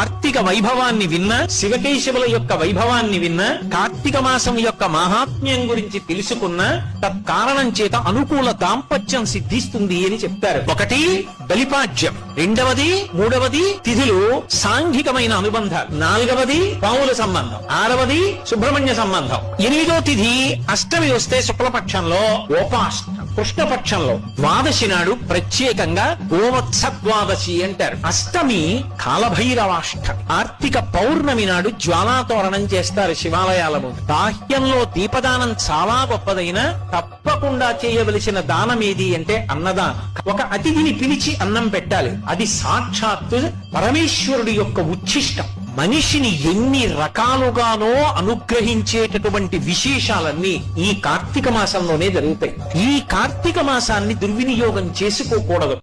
కార్తీక వైభవాన్ని విన్న శివకేశవుల యొక్క వైభవాన్ని విన్న కార్తీక మాసం యొక్క మహాత్మ్యం గురించి తెలుసుకున్న తత్కారణం చేత అనుకూల దాంపత్యం సిద్ధిస్తుంది అని చెప్తారు. ఒకటి బలిపాజ్యం రెండవది మూడవది తిథులు సాంఘికమైన అనుబంధాలు. నాలుగవది పాముల సంబంధం. ఆరవది సుబ్రహ్మణ్య సంబంధం. ఎనిమిదో తిథి అష్టమి వస్తే శుక్లపక్షంలో గోపాష్టం కృష్ణపక్షంలో ద్వాదశి నాడు ప్రత్యేకంగా గోవత్స ద్వాదశి అంటారు. అష్టమి కాలభైరవాష్ట ఆర్థిక పౌర్ణమి నాడు జ్వాలాతోరణం చేస్తారు శివాలయాల ముందు. బాహ్యంలో దీపదానం చాలా గొప్పదైన తప్పకుండా చేయవలసిన దానం ఏది అంటే అన్నదానం. ఒక అతిథిని పిలిచి అన్నం పెట్టాలి. అది సాక్షాత్తు పరమేశ్వరుడి యొక్క ఉచ్ఛిష్టం మనిషిని ఎన్ని రకాలుగానో అనుగ్రహించేటటువంటి విశేషాలన్నీ ఈ కార్తీక మాసంలోనే జరుగుతాయి. ఈ కార్తీక మాసాన్ని దుర్వినియోగం చేసుకోకూడదు.